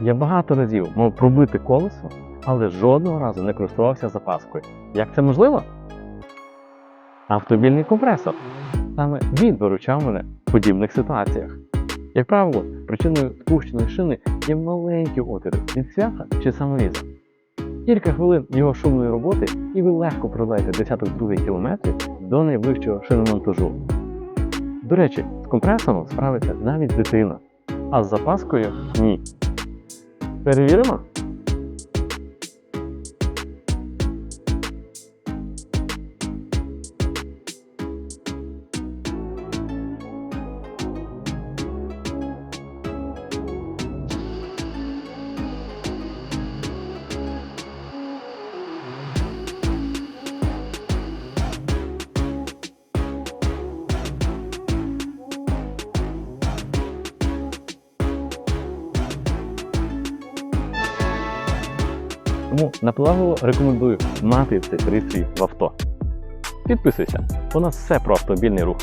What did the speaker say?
Я багато разів мав пробити колесо, але жодного разу не користувався запаскою. Як це можливо? Автомобільний компресор. Саме він виручав мене в подібних ситуаціях. Як правило, причиною спущеної шини є маленькі отвори від цвяха чи саморіза. Кілька хвилин його шумної роботи, і ви легко продаєте десяток другий кілометрів до найближчого шиномонтажу. До речі, з компресором справиться навіть дитина, а з запаскою ні. verilir ama. Тому наполегливо рекомендую мати цей пристрій в авто. Підписуйся, у нас все про автомобільний рух.